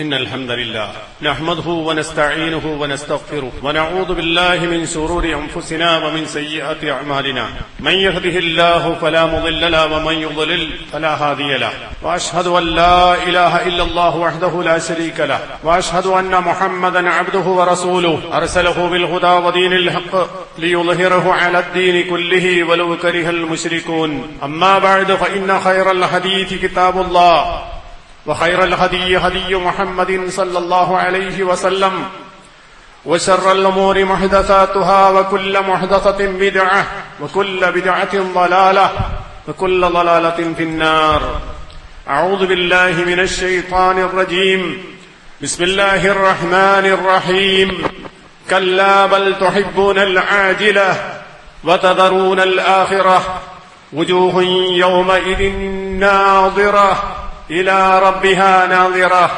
إن الحمد لله نحمده ونستعينه ونستغفره ونعوذ بالله من شرور أنفسنا ومن سيئات أعمالنا. من يهده الله فلا مضل له ومن يضلل فلا هادي له. وأشهد أن لا إله إلا الله وحده لا شريك له. وأشهد أن محمدا عبده ورسوله. أرسله بالهدى ودين الحق ليظهره على الدين كله ولو كره المشركون. أما بعد فإن خير الحديث كتاب الله. وخير الهدي هدي محمد صلى الله عليه وسلم وشر الأمور محدثاتها وكل محدثة بدعة وكل بدعة ضلالة وكل ضلالة في النار. أعوذ بالله من الشيطان الرجيم. بسم الله الرحمن الرحيم. كلا بل تحبون العاجلة وتذرون الآخرة. وجوه يومئذ ناظرة. إلى ربها ناظرة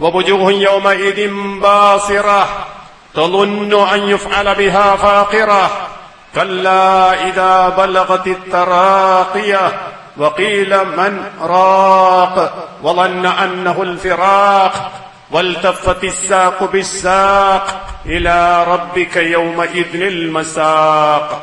ووجوه يومئذ باصرة تظن أن يفعل بها فاقرة. كلا إذا بلغت التراقية وقيل من راق وظن أنه الفراق. والتفت الساق بالساق إلى ربك يومئذ المساق.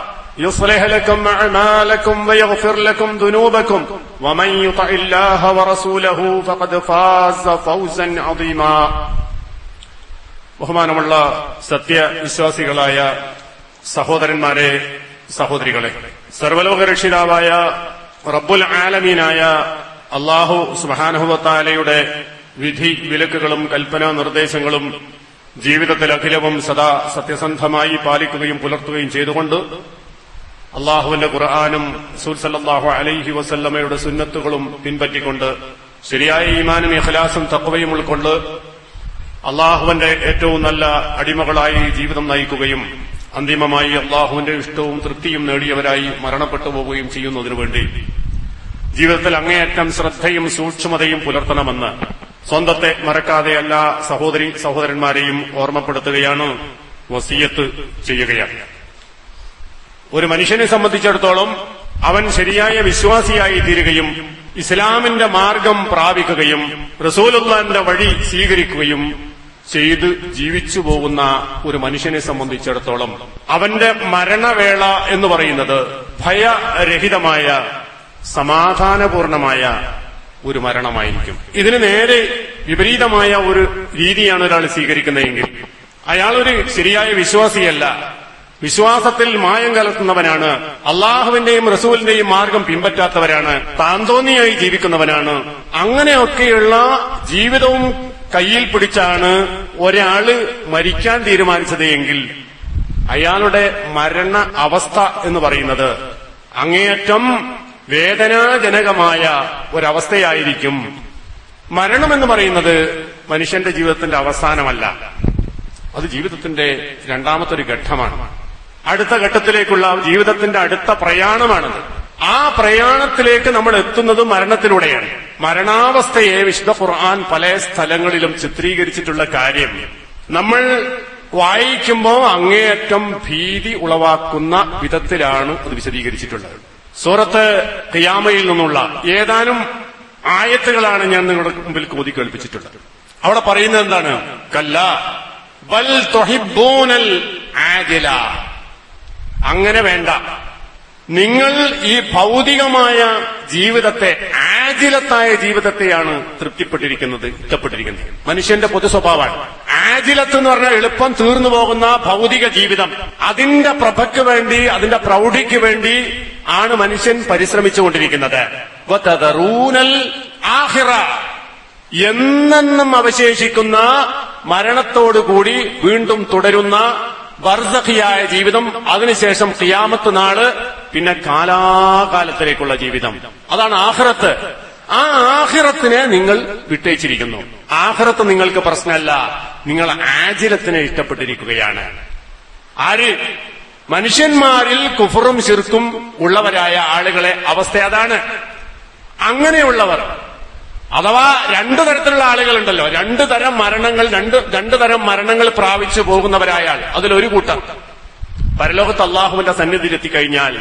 يصلح لكم أعمالكم ويغفر لكم ذنوبكم ومن يطع الله ورسوله فقد فاز فوزا عظيما ബഹുമാനമുള്ള സത്യവിശ്വാസികളായ സഹോദരന്മാരെ സഹോദരികളെ സർവലോക രക്ഷിതാവായ റബ്ബുൽ ആലമീനായ അള്ളാഹു സുബാനഹുവത്താലയുടെ വിധി വിലക്കുകളും കൽപ്പനാ നിർദ്ദേശങ്ങളും ജീവിതത്തിൽ അഖിലവും സദാ സത്യസന്ധമായി പാലിക്കുകയും പുലർത്തുകയും ചെയ്തുകൊണ്ട് അള്ളാഹുവിന്റെ ഖുർആാനും സൂൽസല്ലാഹു അലൈഹി വസല്ലമ്മയുടെ സുന്നത്തുകളും പിൻപറ്റിക്കൊണ്ട് ശരിയായ ഈമാനും ഇഖലാസും തക്കവയും ഉൾക്കൊണ്ട് അള്ളാഹുവിന്റെ ഏറ്റവും നല്ല അടിമകളായി ജീവിതം നയിക്കുകയും അന്തിമമായി അള്ളാഹുവിന്റെ ഇഷ്ടവും തൃപ്തിയും നേടിയവരായി മരണപ്പെട്ടു പോവുകയും ചെയ്യുന്നതിനു വേണ്ടി ജീവിതത്തിൽ അങ്ങേയറ്റം ശ്രദ്ധയും സൂക്ഷ്മതയും പുലർത്തണമെന്ന് സ്വന്തത്തെ മറക്കാതെ എല്ലാ സഹോദരി സഹോദരന്മാരെയും ഓർമ്മപ്പെടുത്തുകയാണ് വസീയത്ത് ചെയ്യുകയാണ്. ഒരു മനുഷ്യനെ സംബന്ധിച്ചിടത്തോളം അവൻ ശരിയായ വിശ്വാസിയായി തീരുകയും ഇസ്ലാമിന്റെ മാർഗം പ്രാപിക്കുകയും റസൂലുള്ളാന്റെ വഴി സ്വീകരിക്കുകയും ചെയ്ത് ജീവിച്ചു പോകുന്ന ഒരു മനുഷ്യനെ സംബന്ധിച്ചിടത്തോളം അവന്റെ മരണവേള എന്ന് പറയുന്നത് ഭയരഹിതമായ സമാധാനപൂർണമായ ഒരു മരണമായിരിക്കും. ഇതിന് നേരെ വിപരീതമായ ഒരു രീതിയാണ് ഒരാൾ സ്വീകരിക്കുന്നതെങ്കിൽ. അയാളൊരു ശരിയായ വിശ്വാസിയല്ല. വിശ്വാസത്തിൽ മായം കലർത്തുന്നവനാണ്. അള്ളാഹുവിന്റെയും റസൂലിന്റെയും മാർഗം പിൻപറ്റാത്തവരാണ്. താന്തോന്നിയായി ജീവിക്കുന്നവനാണ്. അങ്ങനെയൊക്കെയുള്ള ജീവിതവും കയ്യിൽ പിടിച്ചാണ് ഒരാൾ മരിക്കാൻ തീരുമാനിച്ചത് എങ്കിൽ അയാളുടെ മരണ അവസ്ഥ എന്ന് പറയുന്നത് അങ്ങേയറ്റം വേദനാജനകമായ ഒരവസ്ഥയായിരിക്കും. മരണമെന്ന് പറയുന്നത് മനുഷ്യന്റെ ജീവിതത്തിന്റെ അവസാനമല്ല. അത് ജീവിതത്തിന്റെ രണ്ടാമത്തെ ഒരു ഘട്ടമാണ്. അടുത്ത ഘട്ടത്തിലേക്കുള്ള ജീവിതത്തിന്റെ അടുത്ത പ്രയാണമാണത്. ആ പ്രയാണത്തിലേക്ക് നമ്മൾ എത്തുന്നത് മരണത്തിലൂടെയാണ്. മരണാവസ്ഥയെ വിശുദ്ധ ഖുർആൻ പല സ്ഥലങ്ങളിലും ചിത്രീകരിച്ചിട്ടുള്ള കാര്യം. നമ്മൾ വായിക്കുമ്പോൾ അങ്ങേയറ്റം ഭീതി ഉളവാക്കുന്ന വിധത്തിലാണ് അത് വിശദീകരിച്ചിട്ടുള്ളത്. സൂറത്ത് ഖിയാമയിൽ നിന്നുള്ള ഏതാനും ആയത്തുകളാണ് ഞാൻ നിങ്ങളുടെ മുമ്പിൽ കോതി കേൾപ്പിച്ചിട്ടുള്ളത്. അവിടെ പറയുന്നത് എന്താണ്? കല്ല ബൽ ആജില. അങ്ങനെ വേണ്ട. നിങ്ങൾ ഈ ഭൗതികമായ ജീവിതത്തെ ആജിലത്തായ ജീവിതത്തെയാണ് തൃപ്തിപ്പെട്ടിരിക്കുന്നത് ഇഷ്ടപ്പെട്ടിരിക്കുന്നത്. മനുഷ്യന്റെ പൊതു സ്വഭാവമാണ് ആജിലത്ത് എന്ന് പറഞ്ഞാൽ എളുപ്പം തീർന്നു പോകുന്ന ഭൗതിക ജീവിതം. അതിന്റെ പ്രഭയ്ക്ക് വേണ്ടി അതിന്റെ പ്രൗഢിക്ക് വേണ്ടി ആണ് മനുഷ്യൻ പരിശ്രമിച്ചുകൊണ്ടിരിക്കുന്നത്. ആഖിറ എന്നെന്നും അവശേഷിക്കുന്ന മരണത്തോടുകൂടി വീണ്ടും തുടരുന്ന വർദ്ധഹിയായ ജീവിതം അതിനുശേഷം കിയാമത്ത് നാൾ പിന്നെ കാലാകാലത്തിലേക്കുള്ള ജീവിതം. അതാണ് ആഹ്റത്ത് ആ ആഹിറത്തിനെ നിങ്ങൾ വിട്ടേച്ചിരിക്കുന്നു. ആഹിറത്ത് നിങ്ങൾക്ക് പ്രശ്നമല്ല. നിങ്ങൾ ആജിലത്തിനെ ഇഷ്ടപ്പെട്ടിരിക്കുകയാണ്. ആര്? മനുഷ്യന്മാരിൽ കുഫറും ശിർക്കും ഉള്ളവരായ ആളുകളെ അവസ്ഥ അതാണ്. അങ്ങനെയുള്ളവർ അഥവാ രണ്ടു തരത്തിലുള്ള ആളുകളുണ്ടല്ലോ. രണ്ടു തരം മരണങ്ങൾ രണ്ട് രണ്ടു തരം മരണങ്ങൾ പ്രാപിച്ചു പോകുന്നവരായ ആൾ. അതിലൊരു കൂട്ടം. പരലോകത്ത് അള്ളാഹുവിന്റെ സന്നിധിയിൽ എത്തിക്കഴിഞ്ഞാൽ.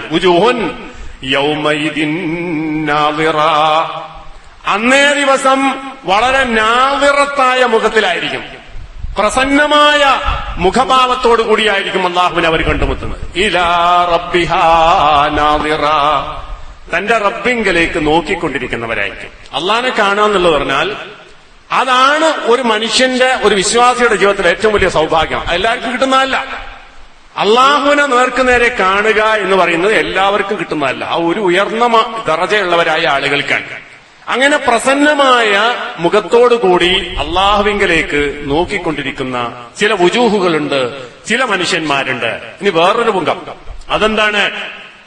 അന്നേ ദിവസം വളരെ നാവിറത്തായ മുഖത്തിലായിരിക്കും. പ്രസന്നമായ മുഖഭാവത്തോടു കൂടിയായിരിക്കും അള്ളാഹുവിനെ അവർ കണ്ടുമുട്ടുന്നത്. ഇലാ റബ്ബിഹാ നാദിറ. തന്റെ റബ്ബിങ്കലേക്ക് നോക്കിക്കൊണ്ടിരിക്കുന്നവരായിരിക്കും. അള്ളാഹിനെ കാണാന്നുള്ളത് പറഞ്ഞാൽ അതാണ് ഒരു മനുഷ്യന്റെ ഒരു വിശ്വാസിയുടെ ജീവിതത്തിൽ ഏറ്റവും വലിയ സൗഭാഗ്യം. എല്ലാവർക്കും കിട്ടുന്നതല്ല. അള്ളാഹുവിനെ നേർക്കുനേരെ കാണുക എന്ന് പറയുന്നത് എല്ലാവർക്കും കിട്ടുന്നതല്ല. ആ ഒരു ഉയർന്ന ദറജയുള്ളവരായ ആളുകൾക്കാണ്. അങ്ങനെ പ്രസന്നമായ മുഖത്തോടുകൂടി അള്ളാഹുവിങ്കലേക്ക് നോക്കിക്കൊണ്ടിരിക്കുന്ന ചില വുജൂഹുകളുണ്ട് ചില മനുഷ്യന്മാരുണ്ട്. ഇനി വേറൊരു മുഖം അതെന്താണ്?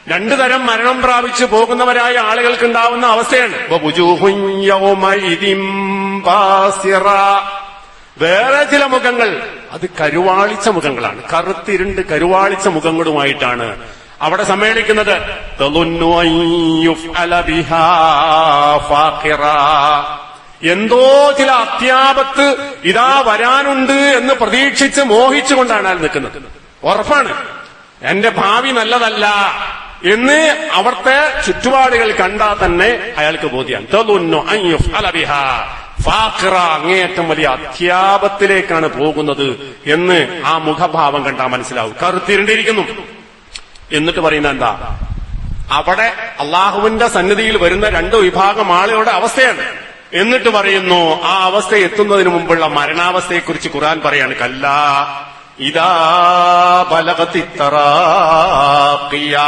രണ്ടു തരം മരണം പ്രാപിച്ചു പോകുന്നവരായ ആളുകൾക്ക് ഉണ്ടാവുന്ന അവസ്ഥയാണ് വേറെ ചില മുഖങ്ങൾ. അത് കരുവാളിച്ച മുഖങ്ങളാണ്. കറുത്തിരുണ്ട് കരുവാളിച്ച മുഖങ്ങളുമായിട്ടാണ് അവിടെ സമ്മേളിക്കുന്നത്. എന്തോ ചില അത്യാപത്ത് ഇതാ വരാനുണ്ട് എന്ന് പ്രതീക്ഷിച്ച് മോഹിച്ചുകൊണ്ടാണ് അയാൾ നിൽക്കുന്നത്. ഉറപ്പാണ്. എന്റെ ഭാവി നല്ലതല്ല. എന്ന് അവിടുത്തെ ചുറ്റുപാടുകൾ കണ്ടാൽ തന്നെ അയാൾക്ക് ബോധ്യം ഫാഖിറ അങ്ങേയറ്റം വലിയ അത്യാപത്തിലേക്കാണ് പോകുന്നത് എന്ന് ആ മുഖഭാവം കണ്ടാൽ മനസ്സിലാവും. കറുത്തിരണ്ടിരിക്കുന്നു. എന്നിട്ട് പറയുന്ന എന്താ? അവിടെ അള്ളാഹുവിന്റെ സന്നിധിയിൽ വരുന്ന രണ്ട് വിഭാഗം ആളുകളുടെ അവസ്ഥയാണ്. എന്നിട്ട് പറയുന്നു ആ അവസ്ഥ എത്തുന്നതിന് മുമ്പുള്ള മരണാവസ്ഥയെക്കുറിച്ച് ഖുറാൻ പറയാണ് കല്ല ഇതാ ബലകത്തിത്തറാക്കിയ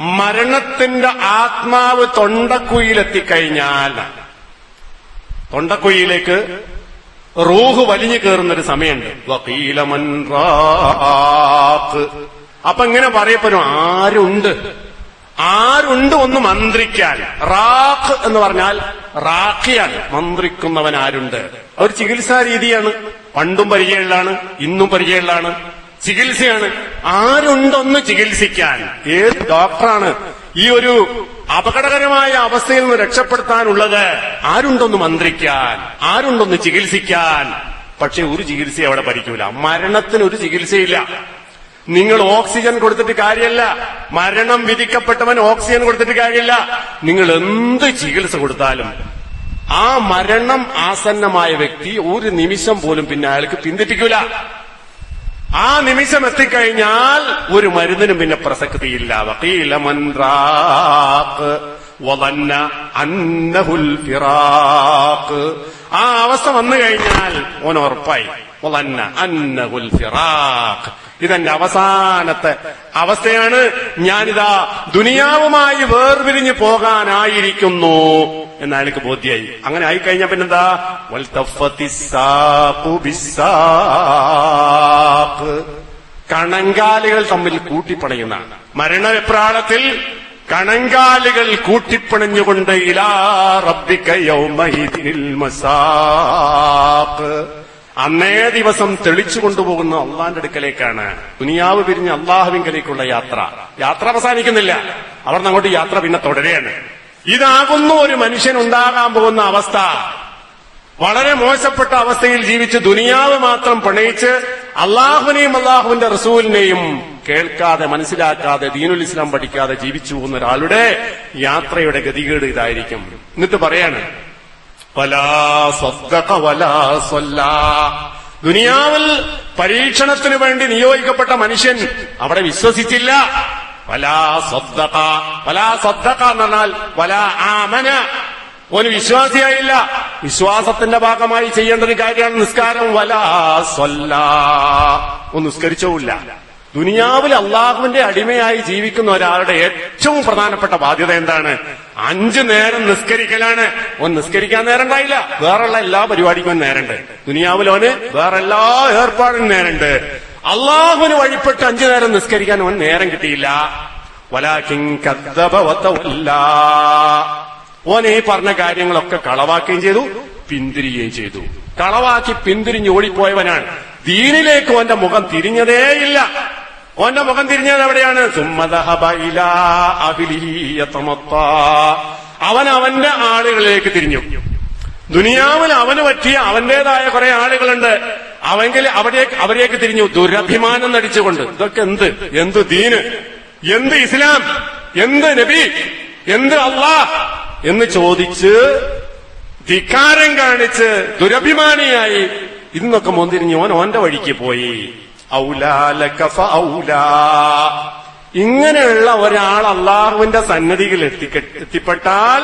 മരണത്തിന്റെ ആത്മാവ് തൊണ്ടക്കുയിലെത്തിക്കഴിഞ്ഞാൽ തൊണ്ടക്കുയിലേക്ക് റൂഹ് വലിഞ്ഞു കയറുന്നൊരു സമയമുണ്ട്. വക്കീലമൻ അപ്പൊ ഇങ്ങനെ പറയപ്പെടും ആരുണ്ട്? ആരുണ്ട് ഒന്ന് മന്ത്രിക്കാൻ? റാഖ് എന്ന് പറഞ്ഞാൽ റാഖിയാണ്. മന്ത്രിക്കുന്നവൻ ആരുണ്ട്? ഒരു ചികിത്സാ രീതിയാണ്. പണ്ടും പരിചയമുള്ളതാണ് ഇന്നും പരിചയമുള്ളതാണ്. ചികിത്സയാണ്. ആരുണ്ടൊന്ന് ചികിത്സിക്കാൻ? ഏത് ഡോക്ടറാണ്? ഈ ഒരു അപകടകരമായ അവസ്ഥയിൽ നിന്ന് രക്ഷപ്പെടുത്താനുള്ളത് ആരുണ്ടൊന്ന് മന്ത്രിക്കാൻ? ആരുണ്ടൊന്ന് ചികിത്സിക്കാൻ? പക്ഷെ ഒരു ചികിത്സ അവിടെ പഠിക്കൂല. മരണത്തിന് ഒരു ചികിത്സയില്ല. നിങ്ങൾ ഓക്സിജൻ കൊടുത്തിട്ട് കാര്യമല്ല മരണം വിധിക്കപ്പെട്ടവൻ ഓക്സിജൻ കൊടുത്തിട്ട് കാര്യമില്ല നിങ്ങൾ എന്ത് ചികിത്സ കൊടുത്താലും ആ മരണം ആസന്നമായ വ്യക്തി ഒരു നിമിഷം പോലും പിന്നെ അയാൾക്ക് പിന്തിപ്പിക്കൂല ആ നിമിഷം എത്തിക്കഴിഞ്ഞാൽ ഒരു മരുന്നിനും പിന്നെ പ്രസക്തിയില്ല. വക്കീല മന്ത്രാക്ക് വന്ന അന്നഹുൽ ഫിറാഖ്. ആ അവസ്ഥ വന്നു കഴിഞ്ഞാൽ ഓൻ ഉറപ്പായി. ഇതെന്റെ അവസാനത്തെ അവസ്ഥയാണ് ഞാനിതാ ദുനിയാവുമായി വേർപിരിഞ്ഞു പോകാനായിരിക്കുന്നു എന്ന് അയാൾക്ക് ബോധ്യായി അങ്ങനെ ആയി കഴിഞ്ഞ പിന്നെന്താ. കണങ്കാലുകൾ തമ്മിൽ കൂട്ടിപ്പണയുന്ന മരണപ്രാളത്തിൽ കണങ്കാലുകൾ കൂട്ടിപ്പണഞ്ഞുകൊണ്ട് ഇലാ റബ്ബിക്കയോ മസാഖ് അന്നേ ദിവസം തെളിച്ചു കൊണ്ടുപോകുന്ന അള്ളാന്റെ അടുക്കലേക്കാണ്. ദുനിയാവ് പിരിഞ്ഞ് അള്ളാഹുവിങ്കലേക്കുള്ള യാത്ര. യാത്ര അവസാനിക്കുന്നില്ല. അവർ അങ്ങോട്ട് യാത്ര പിന്നെ തുടരുകയാണ്. ഇതാകുന്നു ഒരു മനുഷ്യൻ ഉണ്ടാകാൻ പോകുന്ന അവസ്ഥ. വളരെ മോശപ്പെട്ട അവസ്ഥയിൽ ജീവിച്ച് ദുനിയാവ് മാത്രം പ്രണയിച്ച് അള്ളാഹുവിനെയും അള്ളാഹുവിന്റെ റസൂലിനെയും കേൾക്കാതെ മനസ്സിലാക്കാതെ ദീനുൽ ഇസ്ലാം പഠിക്കാതെ ജീവിച്ചു പോകുന്ന ഒരാളുടെ യാത്രയുടെ ഗതികേട് ഇതായിരിക്കും. എന്നിട്ട് പറയാണ് വലാ സ്വദ്ദഖ വലാ സ്വല്ലാ. ദുനിയാവിൽ പരീക്ഷണത്തിന് വേണ്ടി നിയോഗിക്കപ്പെട്ട മനുഷ്യൻ അവിടെ വിശ്വസിച്ചില്ല. വലാ സദ്ദഖ. വലാ സദ്ദഖ എന്ന് പറഞ്ഞാൽ വലാ ആമന. ഓന് വിശ്വാസിയായില്ല. വിശ്വാസത്തിന്റെ ഭാഗമായി ചെയ്യേണ്ട ഒരു കാര്യമാണ് നിസ്കാരം. വലാ സ്വല്ല ഒന്ന് നിസ്കരിച്ചുമില്ല ദുനിയാവിൽ അള്ളാഹുവിന്റെ അടിമയായി ജീവിക്കുന്ന ഒരാളുടെ ഏറ്റവും പ്രധാനപ്പെട്ട ബാധ്യത എന്താണ്? അഞ്ചു നേരം നിസ്കരിക്കലാണ്. ഓൻ നിസ്കരിക്കാൻ നേരം ഉണ്ടായില്ല വേറെയുള്ള എല്ലാ പരിപാടിക്കും നേരണ്ട്. ദുനിയാവിൽ ഓന് വേറെ എല്ലാ ഏർപ്പാടിനും നേരണ്ട്. അള്ളാഹുവിന് വഴിപ്പെട്ട് അഞ്ചു നേരം നിസ്കരിക്കാൻ ഓൻ നേരം കിട്ടിയില്ല. ഓൻ ഈ പറഞ്ഞ കാര്യങ്ങളൊക്കെ കളവാക്കുകയും ചെയ്തു പിന്തിരിയുകയും ചെയ്തു. കളവാക്കി പിന്തിരിഞ്ഞ് ഓടിപ്പോയവനാണ്. ദീനിലേക്ക് ഓന്റെ മുഖം തിരിഞ്ഞതേയില്ല. ഓന്റെ മുഖം തിരിഞ്ഞത് എവിടെയാണ്. അവൻ അവന്റെ ആളുകളിലേക്ക് തിരിഞ്ഞു. ദുനിയാവിൽ അവന് പറ്റിയ അവന്റേതായ കുറെ ആളുകളുണ്ട്. അവങ്കിൽ അവിടേക്ക് അവരേക്ക് തിരിഞ്ഞു. ദുരഭിമാനം നടിച്ചുകൊണ്ട്. ഇതൊക്കെ എന്ത്? എന്ത് ദീന്? എന്ത് ഇസ്ലാം? എന്ത് നബി? എന്ത് അള്ളാഹ്? എന്ന് ചോദിച്ച് ധിക്കാരം കാണിച്ച് ദുരഭിമാനിയായി ഇന്നൊക്കെ മോന്തിരിഞ്ഞ് ഓൻ ഓന്റെ വഴിക്ക് പോയി. ഔലാലക. ഇങ്ങനെയുള്ള ഒരാൾ അള്ളാഹുവിന്റെ സന്നദ്ധിയിൽ എത്തി എത്തിപ്പെട്ടാൽ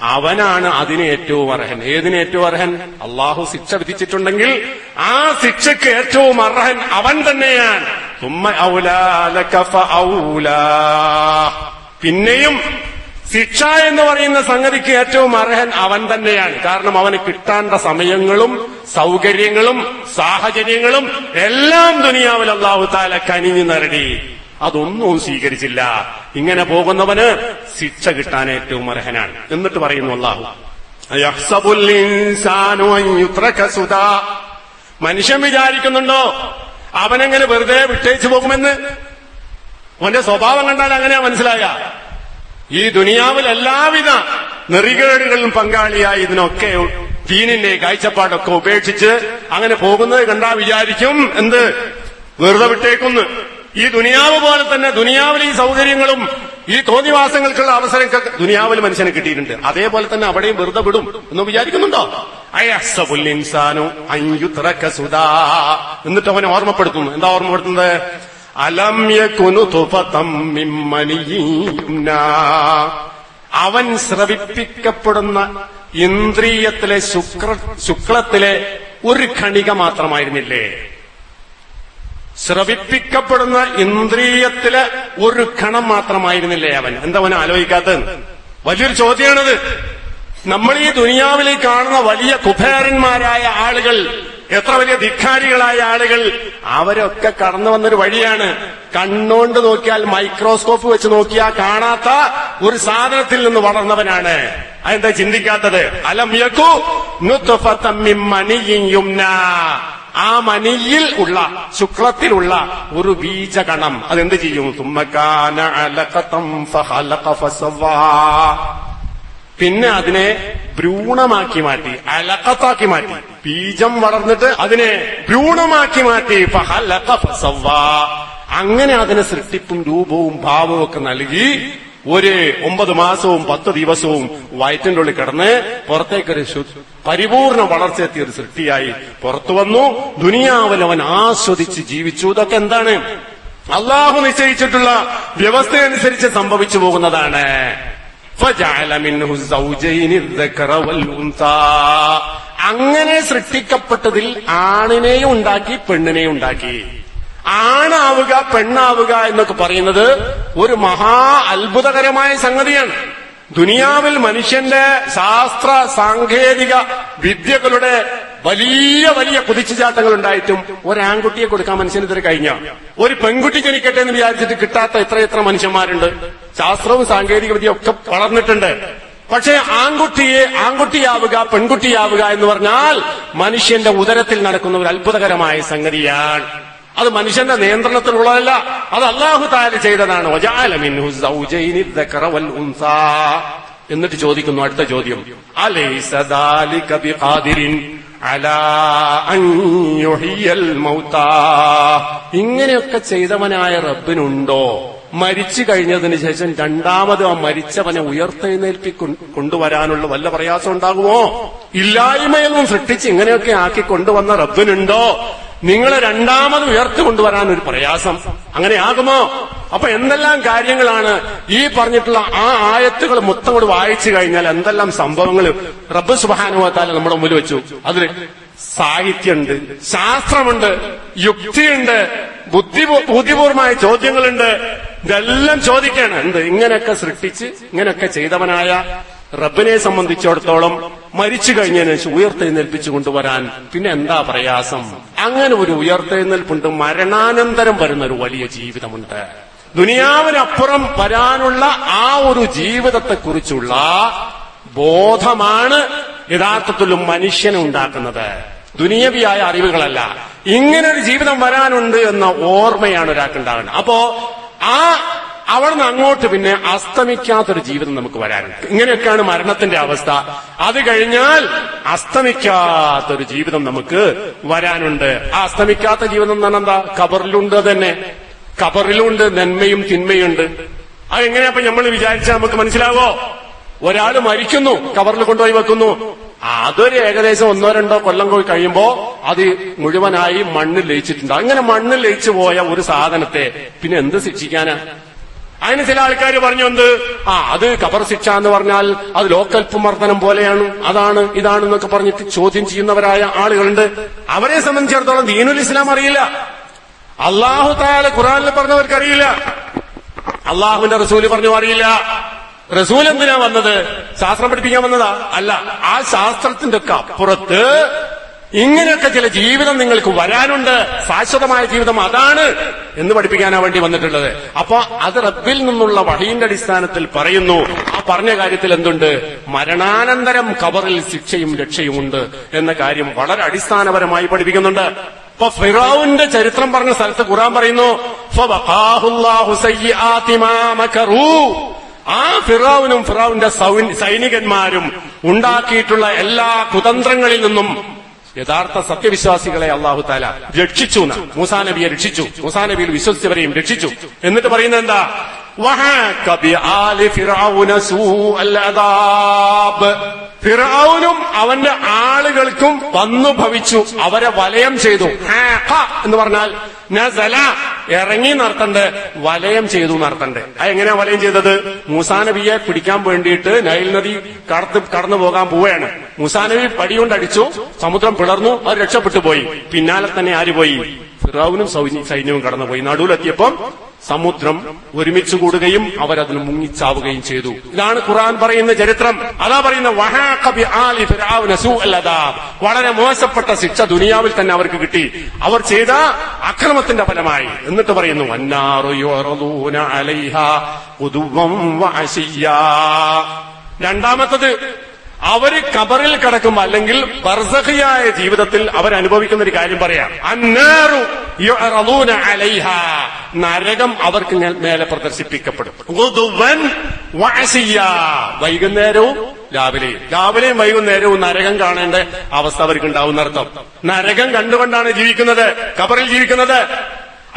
അവനാണ് അതിന് ഏറ്റവും അർഹൻ. ഏതിന് ഏറ്റവും അർഹൻ? അള്ളാഹു ശിക്ഷ വിധിച്ചിട്ടുണ്ടെങ്കിൽ ആ ശിക്ഷയ്ക്ക് ഏറ്റവും അർഹൻ അവൻ തന്നെയാണ്. തുമ്മ ഔല. പിന്നെയും ശിക്ഷ എന്ന് പറയുന്ന സംഗതിക്ക് ഏറ്റവും അർഹൻ അവൻ തന്നെയാണ്. കാരണം അവന് കിട്ടാണ്ട സമയങ്ങളും സൗകര്യങ്ങളും സാഹചര്യങ്ങളും എല്ലാം ദുനിയാവിൽ അള്ളാഹു താല കനിഞ്ഞു നരടി അതൊന്നും സ്വീകരിച്ചില്ല. ഇങ്ങനെ പോകുന്നവന് ശിക്ഷ കിട്ടാൻ ഏറ്റവും അർഹനാണ്. എന്നിട്ട് പറയുന്നു അള്ളാഹു. മനുഷ്യൻ വിചാരിക്കുന്നുണ്ടോ അവനെങ്ങനെ വെറുതെ വിട്ടേച്ചു പോകുമെന്ന്? അവന്റെ സ്വഭാവം കണ്ടാൽ അങ്ങനെയാ മനസ്സിലായ. ഈ ദുനിയാവിൽ എല്ലാവിധ നെറികേടുകളിലും പങ്കാളിയായി ഇതിനൊക്കെ ദീനിന്റെ കാഴ്ചപ്പാടൊക്കെ ഉപേക്ഷിച്ച് അങ്ങനെ പോകുന്നത് കണ്ടാ വിചാരിക്കും. എന്ത്? വെറുതെ വിട്ടേക്കുന്ന്. ഈ ദുനിയാവ് പോലെ തന്നെ ദുനിയാവിൽ ഈ സൗകര്യങ്ങളും ഈ തോന്നിവാസങ്ങൾക്കുള്ള അവസരം ദുനിയാവിൽ മനുഷ്യന് കിട്ടിയിട്ടുണ്ട്. അതേപോലെ തന്നെ അവിടെയും വെറുതെ വിടും എന്ന് വിചാരിക്കുന്നുണ്ടോ? അയസബുൽ ഇൻസാനു അയ്യുത്രക സുദാ. എന്നിട്ട് അവനെ ഓർമ്മപ്പെടുത്തുന്നു. എന്താ ഓർമ്മപ്പെടുത്തുന്നത്? അലം യകുനു തുഫതം മിൻ മനിയ്യിൻ യുംനാ. അവൻ ശ്രവിപ്പിക്കപ്പെടുന്ന ഇന്ദ്രിയത്തിലെ ശുക്ര ശുക്ലത്തിലെ ഒരു ഖണിക മാത്രമായിരുന്നില്ലേ? ശ്രവിപ്പിക്കപ്പെടുന്ന ഇന്ദ്രിയത്തിലെ ഒരു ക്ഷണം മാത്രമായിരുന്നില്ലേ അവൻ? എന്താ അവൻ ആലോചിക്കാത്തത്? വലിയൊരു ചോദ്യമാണത്. നമ്മൾ ഈ ദുനിയാവിൽ കാണുന്ന വലിയ കുബേരന്മാരായ ആളുകൾ എത്ര വലിയ ധിക്കാരികളായ ആളുകൾ അവരൊക്കെ കടന്നു വന്നൊരു വഴിയാണ് കണ്ണുകൊണ്ട് നോക്കിയാൽ മൈക്രോസ്കോപ്പ് വെച്ച് നോക്കിയാൽ കാണാത്ത ഒരു സാധനത്തിൽ നിന്ന് വളർന്നവനാണ് അതെന്താ ചിന്തിക്കാത്തത് അലം. ആ മനിയിൽ ഉള്ള ശുക്ലത്തിലുള്ള ഒരു ബീജകണം അതെന്ത് ചെയ്യും തുമ്മക്കാന. പിന്നെ അതിനെ ഭ്രൂണമാക്കി മാറ്റി അലക്കത്താക്കി മാറ്റി. ബീജം വളർന്നിട്ട് അതിനെ ഭ്രൂണമാക്കി മാറ്റി. അങ്ങനെ അതിനെ സൃഷ്ടിപ്പും രൂപവും ഭാവവും ഒക്കെ നൽകി ഒരു ഒമ്പത് മാസവും പത്ത് ദിവസവും വയറ്റിന്റെ ഉള്ളിൽ കിടന്ന് പുറത്തേക്കൊരു പരിപൂർണ വളർച്ചയെത്തിയ ഒരു സൃഷ്ടിയായി പുറത്തു വന്നു. ദുനിയാവിൽ അവൻ ആസ്വദിച്ച് ജീവിച്ചു. ഇതൊക്കെ എന്താണ്? അള്ളാഹു നിശ്ചയിച്ചിട്ടുള്ള വ്യവസ്ഥയനുസരിച്ച് സംഭവിച്ചു പോകുന്നതാണ്. അങ്ങനെ സൃഷ്ടിക്കപ്പെട്ടതിൽ ആണിനെയും ഉണ്ടാക്കി പെണ്ണിനെയും ഉണ്ടാക്കി. ആണാവുക പെണ്ണാവുക എന്നൊക്കെ പറയുന്നത് ഒരു മഹാ അത്ഭുതകരമായ സംഗതിയാണ്. ദുനിയാവിൽ മനുഷ്യന്റെ ശാസ്ത്ര സാങ്കേതിക വിദ്യകളുടെ വലിയ വലിയ കുതിച്ചുചാട്ടങ്ങൾ ഉണ്ടായിട്ടും ഒരാൺകുട്ടിയെ കൊടുക്കാൻ മനുഷ്യന് ഇത്ര കഴിഞ്ഞ. ഒരു പെൺകുട്ടി ജനിക്കട്ടെ എന്ന് വിചാരിച്ചിട്ട് കിട്ടാത്ത എത്ര എത്ര മനുഷ്യന്മാരുണ്ട്. ശാസ്ത്രവും സാങ്കേതിക വിദ്യയും ഒക്കെ വളർന്നിട്ടുണ്ട്. പക്ഷേ ആൺകുട്ടിയെ ആൺകുട്ടിയാവുക പെൺകുട്ടിയാവുക എന്ന് പറഞ്ഞാൽ മനുഷ്യന്റെ ഉദരത്തിൽ നടക്കുന്ന ഒരു അത്ഭുതകരമായ സംഗതിയാണ്. അത് മനുഷ്യന്റെ നിയന്ത്രണത്തിലുള്ളതല്ല. അത് അള്ളാഹു താര ചെയ്തതാണ്. എന്നിട്ട് ചോദിക്കുന്നു അടുത്ത ചോദ്യം. കബി അലാ അൻ യുഹ്യിയൽ മൗതാ. ഇങ്ങനെയൊക്കെ ചെയ്തവനായ റബ്ബിനുണ്ടോ? മരിച്ചു കഴിഞ്ഞതിന് ശേഷം രണ്ടാമത് ആ മരിച്ചവനെ ഉയർത്തെഴുന്നേൽപ്പി കൊണ്ടുവരാനുള്ള വല്ല പ്രയാസം ഉണ്ടാകുമോ? ഇല്ലായ്മയൊന്നും സൃഷ്ടിച്ച് ഇങ്ങനെയൊക്കെ ആക്കി കൊണ്ടുവന്ന റബ്ബിനുണ്ടോ? നിങ്ങളെ രണ്ടാമത് ഉയർത്തി കൊണ്ടുവരാൻ ഒരു പ്രയാസം അങ്ങനെ ആകുമോ? അപ്പൊ എന്തെല്ലാം കാര്യങ്ങളാണ് ഈ പറഞ്ഞിട്ടുള്ള ആ ആയത്തുകൾ മൊത്തം കൂടെ വായിച്ചു കഴിഞ്ഞാൽ എന്തെല്ലാം സംഭവങ്ങൾ റബ്ബ് സുബാനുവത്താല നമ്മുടെ മുമ്പിൽ വെച്ചു. അതിൽ സാഹിത്യമുണ്ട് ശാസ്ത്രമുണ്ട് യുക്തിയുണ്ട് ബുദ്ധി ബുദ്ധിപൂർവമായ ചോദ്യങ്ങളുണ്ട്. ഇതെല്ലാം ചോദിക്കാണ്. എന്ത്? ഇങ്ങനെയൊക്കെ സൃഷ്ടിച്ച് ഇങ്ങനെയൊക്കെ ചെയ്തവനായ റബ്ബിനെ സംബന്ധിച്ചിടത്തോളം മരിച്ചു കഴിഞ്ഞതിന് ശേഷം ഉയർത്തെഴുന്നേൽപ്പിച്ചു കൊണ്ടുവരാൻ പിന്നെ എന്താ പ്രയാസം? അങ്ങനെ ഒരു ഉയർത്തെഴുന്നേൽപ്പുണ്ട്. മരണാനന്തരം വരുന്ന ഒരു വലിയ ജീവിതമുണ്ട്. ദുനിയാവിനപ്പുറം വരാനുള്ള ആ ഒരു ജീവിതത്തെക്കുറിച്ചുള്ള ബോധമാണ് യഥാർത്ഥത്തിലും മനുഷ്യനെ ഉണ്ടാക്കുന്നത്. ദുനിയവിയായ അറിവുകളല്ല. ഇങ്ങനെ ഒരു ജീവിതം വരാനുണ്ട് എന്ന ഓർമ്മയാണ് ഒരാൾക്ക് ഉണ്ടാകുന്നത് അപ്പോ ആ അവിടുന്ന് അങ്ങോട്ട് പിന്നെ അസ്തമിക്കാത്തൊരു ജീവിതം നമുക്ക് വരാനുണ്ട്. ഇങ്ങനെയൊക്കെയാണ് മരണത്തിന്റെ അവസ്ഥ. അത് കഴിഞ്ഞാൽ അസ്തമിക്കാത്തൊരു ജീവിതം നമുക്ക് വരാനുണ്ട്. ആ അസ്തമിക്കാത്ത ജീവിതം എന്ന് പറഞ്ഞാൽ എന്താ? കബറിലുണ്ട് തന്നെ. ഖബറിലുണ്ട് നന്മയും തിന്മയുണ്ട്. അതെങ്ങനെയാ അപ്പൊ നമ്മൾ വിചാരിച്ചാൽ നമുക്ക് മനസ്സിലാവോ? ഒരാൾ മരിക്കുന്നു കവറിൽ കൊണ്ടുപോയി വെക്കുന്നു. അതൊരു ഏകദേശം ഒന്നോ രണ്ടോ കൊല്ലം പോയി കഴിയുമ്പോ അത് മുഴുവനായി മണ്ണിൽ ലയിച്ചിട്ടുണ്ട്. അങ്ങനെ മണ്ണിൽ ലയിച്ചു പോയ ഒരു സാധനത്തെ പിന്നെ എന്ത് ശിക്ഷിക്കാനാ? അതിന് ചില ആൾക്കാർ പറഞ്ഞു എന്ത്? ആ അത് കബർ ശിക്ഷ എന്ന് പറഞ്ഞാൽ അത് ലോക്കൽപ്പമർദ്ദനം പോലെയാണ് അതാണ് ഇതാണ് എന്നൊക്കെ പറഞ്ഞിട്ട് ചോദ്യം ചെയ്യുന്നവരായ ആളുകളുണ്ട്. അവരെ സംബന്ധിച്ചിടത്തോളം ദീനുൽ ഇസ്ലാം അറിയില്ല. അള്ളാഹു താല ഖുറാനിൽ പറഞ്ഞവർക്കറിയില്ല അള്ളാഹുവിന്റെ റസൂൽ പറഞ്ഞു അറിയില്ല. റസൂൽ എന്തിനാ വന്നത്? ശാസ്ത്രം പഠിപ്പിക്കാൻ വന്നതാ? അല്ല ആ ശാസ്ത്രത്തിന്റെ ഒക്കെ അപ്പുറത്ത് ഇങ്ങനെയൊക്കെ ചില ജീവിതം നിങ്ങൾക്ക് വരാനുണ്ട്. ശാശ്വതമായ ജീവിതം അതാണ് എന്ന് പഠിപ്പിക്കാനാ വേണ്ടി വന്നിട്ടുള്ളത്. അപ്പൊ അത് റബ്ബിൽ നിന്നുള്ള വഹീന്റെ അടിസ്ഥാനത്തിൽ പറയുന്നു. ആ പറഞ്ഞ കാര്യത്തിൽ എന്തുണ്ട്? മരണാനന്തരം കബറിൽ ശിക്ഷയും രക്ഷയുമുണ്ട് എന്ന കാര്യം വളരെ അടിസ്ഥാനപരമായി പഠിപ്പിക്കുന്നുണ്ട്. ഇപ്പൊ ഫിറാവുന്റെ ചരിത്രം പറഞ്ഞ സ്ഥലത്ത് ഖുറാൻ പറയുന്നു. ആ ഫിറാവിനും ഫിറാവിന്റെ സൈനികന്മാരും ഉണ്ടാക്കിയിട്ടുള്ള എല്ലാ കുതന്ത്രങ്ങളിൽ നിന്നും യഥാർത്ഥ സത്യവിശ്വാസികളെ അള്ളാഹു താല രക്ഷിച്ചു. മൂസാ നബിയെ രക്ഷിച്ചു മൂസാ നബിയിൽ വിശ്വസിച്ചവരെയും രക്ഷിച്ചു എന്നിട്ട് പറയുന്നത് എന്താ വഹാക ഫിറഔനും അവന്റെ ആളുകൾക്കും വന്നു ഭവിച്ചു. അവരെ വലയം ചെയ്തു. എന്ന് പറഞ്ഞാൽ നസല ഇറങ്ങി നടത്തണ്ട് വലയം ചെയ്തു നടത്തണ്ട്. അത് എങ്ങനെയാ വലയം ചെയ്തത്? മൂസാ നബിയെ പിടിക്കാൻ വേണ്ടിയിട്ട് നൈൽ നദി കടത്ത് കടന്നു പോകാൻ പോവുകയാണ്. മൂസാ നബി പടികൊണ്ട് അടിച്ചു സമുദ്രം പിളർന്നു അത് രക്ഷപ്പെട്ടു പോയി. പിന്നാലെ തന്നെ ആര് പോയി? ഫിറാവുനും സൈന്യ- സൈന്യവും കടന്നുപോയി. നടുവിലെത്തിയപ്പം സമുദ്രം ഒരുമിച്ച് കൂടുകയും അവരതിൽ മുങ്ങിച്ചാവുകയും ചെയ്തു ഇതാണ് ഖുർആൻ പറയുന്ന ചരിത്രം അതാ പറയുന്ന. വളരെ മോശപ്പെട്ട ശിക്ഷ ദുനിയാവിൽ തന്നെ അവർക്ക് കിട്ടി അവർ ചെയ്ത അക്രമത്തിന്റെ ഫലമായി എന്നിട്ട് പറയുന്നു. രണ്ടാമത്തത് അവർ കബറിൽ കിടക്കും അല്ലെങ്കിൽ ബർസഹിയായ ജീവിതത്തിൽ അവർ അനുഭവിക്കുന്ന ഒരു കാര്യം പറയാം. നരകം അവർക്ക് മേലെ പ്രദർശിപ്പിക്കപ്പെടും. വൈകുന്നേരവും രാവിലെയും. രാവിലെയും വൈകുന്നേരവും നരകം കാണേണ്ട അവസ്ഥ അവർക്ക് ഉണ്ടാവുന്ന അർത്ഥം. നരകം കണ്ടുകൊണ്ടാണ് ജീവിക്കുന്നത്. കബറിൽ ജീവിക്കുന്നത്.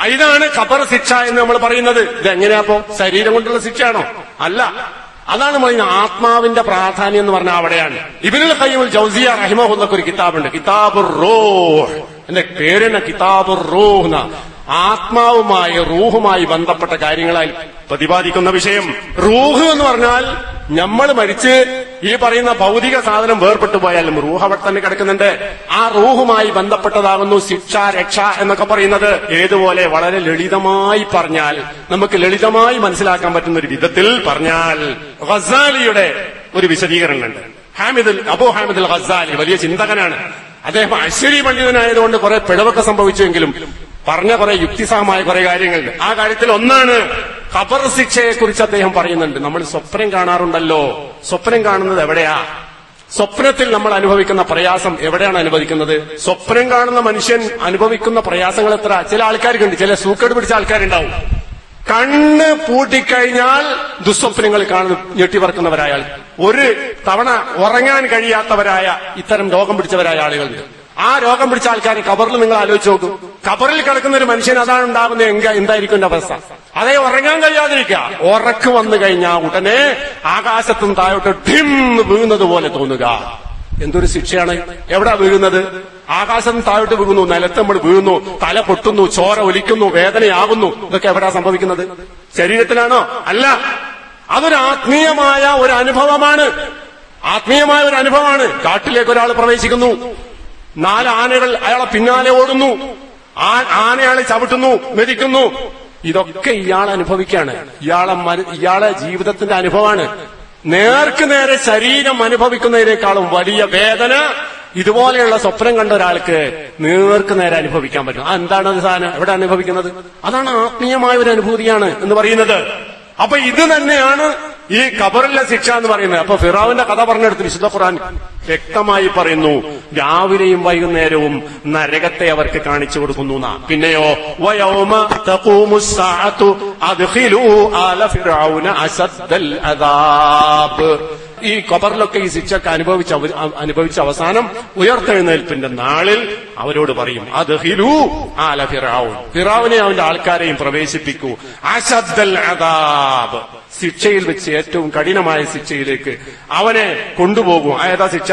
ഇതാണ് ഖബർ ശിക്ഷ എന്ന് നമ്മൾ പറയുന്നത്. ഇത് എങ്ങനെയാപ്പോ ശരീരം കൊണ്ടുള്ള ശിക്ഷയാണോ? അല്ല. അതാണ് പറയുന്നത് ആത്മാവിന്റെ പ്രാധാന്യം എന്ന് പറഞ്ഞാൽ അവിടെയാണ്. ഇബിനുൽ ഖയ്യിമുൽ ജൗസിയ റഹിമഹുന്നൊക്കെ ഒരു കിതാബുണ്ട്. കിതാബ് റോഹ്. എന്റെ പേരെന്നെ കിതാബ് റോഹ് ആത്മാവുമായി റൂഹുമായി ബന്ധപ്പെട്ട കാര്യങ്ങളായി പ്രതിപാദിക്കുന്ന വിഷയം. റൂഹ് എന്ന് പറഞ്ഞാൽ നമ്മൾ മരിച്ച് ഈ പറയുന്ന ഭൗതിക സാധനം വേർപെട്ടു പോയാലും റൂഹ് അവിടെ തന്നെ കിടക്കുന്നുണ്ട്. ആ റൂഹുമായി ബന്ധപ്പെട്ടതാകുന്നു ശിക്ഷ രക്ഷ എന്നൊക്കെ പറയുന്നത്. ഏതുപോലെ വളരെ ലളിതമായി പറഞ്ഞാൽ നമുക്ക് ലളിതമായി മനസ്സിലാക്കാൻ പറ്റുന്ന ഒരു വിധത്തിൽ പറഞ്ഞാൽ ഖസാലിയുടെ ഒരു വിശദീകരണമുണ്ട്. ഹാമിദുൽ അബു ഹാമിദുൽ ഖസാലി വലിയ ചിന്തകനാണ്. അദ്ദേഹം അശ്വരി പണ്ഡിതനായതുകൊണ്ട് കുറെ പിഴവൊക്കെ സംഭവിച്ചുവെങ്കിലും പറഞ്ഞ കുറെ യുക്തിസഹമായ കുറെ കാര്യങ്ങൾ. ആ കാര്യത്തിൽ ഒന്നാണ് ഖബർ ശിക്ഷയെ കുറിച്ച് അദ്ദേഹം പറയുന്നുണ്ട്. നമ്മൾ സ്വപ്നം കാണാറുണ്ടല്ലോ. സ്വപ്നം കാണുന്നത് എവിടെയാ? സ്വപ്നത്തിൽ നമ്മൾ അനുഭവിക്കുന്ന പ്രയാസം എവിടെയാണ് അനുഭവിക്കുന്നത്? സ്വപ്നം കാണുന്ന മനുഷ്യൻ അനുഭവിക്കുന്ന പ്രയാസങ്ങൾ എത്ര? ചില ആൾക്കാർക്കുണ്ട്. ചില സൂക്കേട് പിടിച്ച ആൾക്കാരുണ്ടാവും. കണ്ണ് പൂട്ടിക്കഴിഞ്ഞാൽ ദുസ്വപ്നങ്ങൾ കാണുന്നു ഞെട്ടിവർക്കുന്നവരായ ആൾ ഒരു തവണ ഉറങ്ങാൻ കഴിയാത്തവരായ ഇത്തരം രോഗം പിടിച്ചവരായ ആളുകളുണ്ട്. ആ രോഗം പിടിച്ച ആൾക്കാരെ കബറിൽ നിങ്ങൾ ആലോചിച്ച് നോക്കും. കബറിൽ കിടക്കുന്ന ഒരു മനുഷ്യൻ അതാണ് ഉണ്ടാകുന്നത് എങ്ക എന്തായിരിക്കും എന്റെ അവസ്ഥ? അതേ ഉറങ്ങാൻ കഴിയാതിരിക്കുക. ഉറക്ക് വന്നു കഴിഞ്ഞാൽ ഉടനെ ആകാശത്തും താഴോട്ട് ഡിം വീഴുന്നത് പോലെ തോന്നുക. എന്തൊരു ശിക്ഷയാണ്? എവിടാ വീഴുന്നത്? ആകാശം താഴോട്ട് വീഴുന്നു നിലത്ത് നമ്മൾ വീഴുന്നു തല പൊട്ടുന്നു ചോര ഒലിക്കുന്നു വേദനയാകുന്നു. ഇതൊക്കെ എവിടാ സംഭവിക്കുന്നത്? ശരീരത്തിലാണോ? അല്ല. അതൊരു ആത്മീയമായ ഒരു അനുഭവമാണ്. ആത്മീയമായ ഒരു അനുഭവമാണ്. കാട്ടിലേക്ക് ഒരാൾ പ്രവേശിക്കുന്നു. നാല് ആനകൾ അയാളെ പിന്നാലെ ഓടുന്നു. ആനയാളെ ചവിട്ടുന്നു മെതിക്കുന്നു. ഇതൊക്കെ ഇയാൾ അനുഭവിക്കാണ്. ഇയാളെ ഇയാളെ ജീവിതത്തിന്റെ അനുഭവമാണ്. നേർക്ക് നേരെ ശരീരം അനുഭവിക്കുന്നതിനേക്കാളും വലിയ വേദന ഇതുപോലെയുള്ള സ്വപ്നം കണ്ട ഒരാൾക്ക് നേർക്ക് നേരെ അനുഭവിക്കാൻ പറ്റും. എന്താണ് അത് സാധനം? എവിടെ അനുഭവിക്കുന്നത്? അതാണ് ആത്മീയമായ ഒരു അനുഭൂതിയാണ് എന്ന് പറയുന്നത്. അപ്പൊ ഇത് തന്നെയാണ് ഈ ഖബറിലെ ശിക്ഷ എന്ന് പറയുന്നത് അപ്പൊ ഫിറാവിന്റെ കഥ പറഞ്ഞെടുത്ത് വിശുദ്ധ ഖുറാൻ വ്യക്തമായി പറയുന്നു രാവിലെയും വൈകുന്നേരവും നരകത്തെ അവർക്ക് കാണിച്ചു കൊടുക്കുന്നു. പിന്നെയോ ഈ ഖബറിലൊക്കെ ഈ ശിക്ഷക്ക് അനുഭവിച്ച അനുഭവിച്ച അവസാനം ഉയർത്തെഴുന്നേൽപ്പിന്റെ നാളിൽ അവരോട് പറയും അത് ഹിലു ആല ഫിറാവുൻ ഫിറാവിനെ അവന്റെ ആൾക്കാരെയും പ്രവേശിപ്പിക്കൂ. അസദ്ദൽ അദാബ്. ശിക്ഷയിൽ വെച്ച് ഏറ്റവും കഠിനമായ ശിക്ഷയിലേക്ക് അവനെ കൊണ്ടുപോകും. ഏതാ ശിക്ഷ?